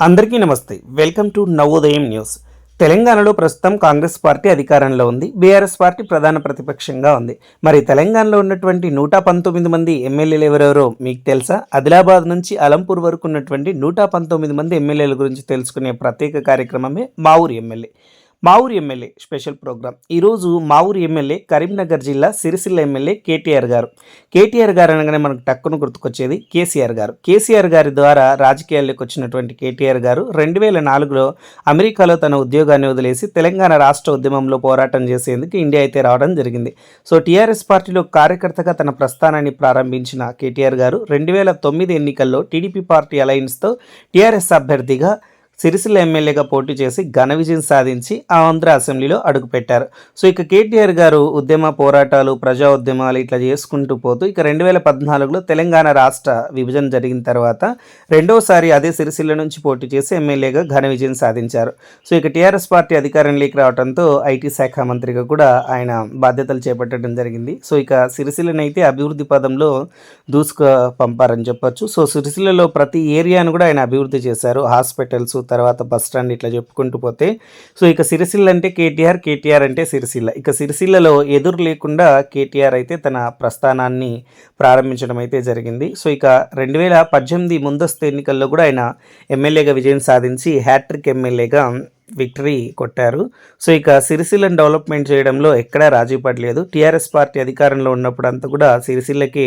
అందరికీ నమస్తే. Welcome to Navodayam news. తెలంగాణలో ప్రస్తుతం కాంగ్రెస్ పార్టీ అధికారంలో ఉంది. బీఆర్ఎస్ పార్టీ ప్రధాన ప్రతిపక్షంగా ఉంది. మరి తెలంగాణలో ఉన్నటువంటి నూట పంతొమ్మిది మంది ఎమ్మెల్యేలు ఎవరెవరో మీకు తెలుసా? ఆదిలాబాద్ నుంచి అలంపూర్ వరకు ఉన్నటువంటి నూట పంతొమ్మిది మంది ఎమ్మెల్యేల గురించి తెలుసుకునే ప్రత్యేక కార్యక్రమమే మా ఊరి ఎమ్మెల్యే. మావూరు ఎమ్మెల్యే స్పెషల్ ప్రోగ్రాం. ఈరోజు మావూరు ఎమ్మెల్యే కరీంనగర్ జిల్లా సిరిసిల్ల ఎమ్మెల్యే కేటీఆర్ గారు. కేటీఆర్ గారు అనగానే మనకు టక్కును గుర్తుకొచ్చేది కేసీఆర్ గారు. కేసీఆర్ గారి ద్వారా రాజకీయాల్లోకి వచ్చినటువంటి కేటీఆర్ గారు రెండు వేల నాలుగులో అమెరికాలో తన ఉద్యోగాన్ని వదిలేసి తెలంగాణ రాష్ట్ర ఉద్యమంలో పోరాటం చేసేందుకు ఇండియా అయితే రావడం జరిగింది. సో టీఆర్ఎస్ పార్టీలో కార్యకర్తగా తన ప్రస్థానాన్ని ప్రారంభించిన కేటీఆర్ గారు రెండు వేల తొమ్మిది ఎన్నికల్లో టీడీపీ పార్టీ అలయన్స్తో టీఆర్ఎస్ అభ్యర్థిగా సిరిసిల్ల ఎమ్మెల్యేగా పోటీ చేసి ఘన విజయం సాధించి ఆంధ్ర అసెంబ్లీలో అడుగుపెట్టారు. సో ఇక కేటీఆర్ గారు ఉద్యమ పోరాటాలు ప్రజా ఉద్యమాలు ఇట్లా చేసుకుంటూ పోతూ ఇక రెండు వేల పద్నాలుగులో తెలంగాణ రాష్ట్ర విభజన జరిగిన తర్వాత రెండోసారి అదే సిరిసిల్ల నుంచి పోటీ చేసి ఎమ్మెల్యేగా ఘన విజయం సాధించారు. సో ఇక టీఆర్ఎస్ పార్టీ అధికారంలోకి రావడంతో ఐటీ శాఖ మంత్రిగా కూడా ఆయన బాధ్యతలు చేపట్టడం జరిగింది. సో ఇక సిరిసిల్లనైతే అభివృద్ధి పదంలో దూసుకు పంపారని చెప్పొచ్చు. సో సిరిసిల్లలో ప్రతి ఏరియాను కూడా ఆయన అభివృద్ధి చేశారు. హాస్పిటల్స్ తర్వాత బస్ స్టాండ్ ఇట్లా చెప్పుకుంటూ పోతే సో ఇక సిరిసిల్ల అంటే కేటీఆర్ కేటీఆర్ అంటే సిరిసిల్ల. ఇక సిరిసిల్లలో ఎదురు లేకుండా కేటీఆర్ అయితే తన ప్రస్థానాన్ని ప్రారంభించడం అయితే జరిగింది. సో ఇక రెండు వేల పద్దెనిమిది ముందస్తు ఎన్నికల్లో కూడా ఆయన ఎమ్మెల్యేగా విజయం సాధించి హ్యాట్రిక్ ఎమ్మెల్యేగా విక్టరీ కొట్టారు. సో ఇక సిరిసిల్లను డెవలప్మెంట్ చేయడంలో ఎక్కడా రాజీ పడలేదు. టీఆర్ఎస్ పార్టీ అధికారంలో ఉన్నప్పుడు అంతా కూడా సిరిసిల్లకి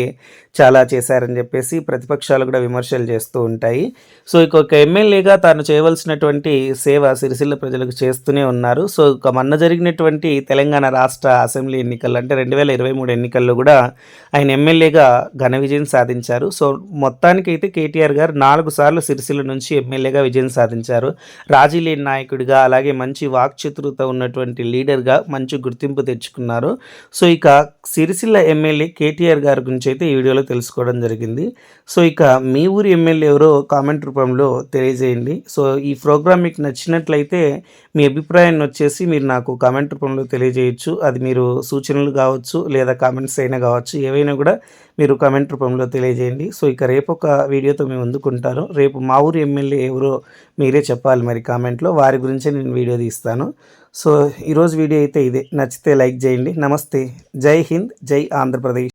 చాలా చేశారని చెప్పేసి ప్రతిపక్షాలు కూడా విమర్శలు చేస్తూ ఉంటాయి. సో ఇక ఒక ఎమ్మెల్యేగా తాను చేయవలసినటువంటి సేవ సిరిసిల్ల ప్రజలకు చేస్తూనే ఉన్నారు. సో ఇక మొన్న జరిగినటువంటి తెలంగాణ రాష్ట్ర అసెంబ్లీ ఎన్నికల్లో అంటే రెండు వేల ఇరవై మూడు ఎన్నికల్లో కూడా ఆయన ఎమ్మెల్యేగా ఘన విజయం సాధించారు. సో మొత్తానికైతే కేటీఆర్ గారు నాలుగు సార్లు సిరిసిల్ల నుంచి ఎమ్మెల్యేగా విజయం సాధించారు. రాజీ లేని నాయకుడిగా లీడర్గా అలాగే మంచి వాక్చతురత ఉన్నటువంటి లీడర్గా మంచి గుర్తింపు తెచ్చుకున్నారు. సో ఇక సిరిసిల్ల ఎమ్మెల్యే కేటీఆర్ గారి గురించి అయితే ఈ వీడియోలో తెలుసుకోవడం జరిగింది. సో ఇక మీ ఊరి ఎమ్మెల్యే ఎవరో కామెంట్ రూపంలో తెలియజేయండి. సో ఈ ప్రోగ్రామ్ మీకు నచ్చినట్లయితే మీ అభిప్రాయాన్ని వచ్చేసి మీరు నాకు కామెంట్ రూపంలో తెలియజేయచ్చు. అది మీరు సూచనలు కావచ్చు లేదా కామెంట్స్ అయినా కావచ్చు ఏవైనా కూడా మీరు కామెంట్ రూపంలో తెలియజేయండి. సో ఇక రేపు ఒక వీడియోతో మేము అందుకుంటారు. రేపు మా ఊరి ఎమ్మెల్యే ఎవరో మీరే చెప్పాలి మరి కామెంట్లో. వారి గురించి నేను వీడియో తీస్తాను. సో ఈరోజు వీడియో అయితే ఇదే. నచ్చితే లైక్ చేయండి. నమస్తే. జై హింద్. జై ఆంధ్రప్రదేశ్.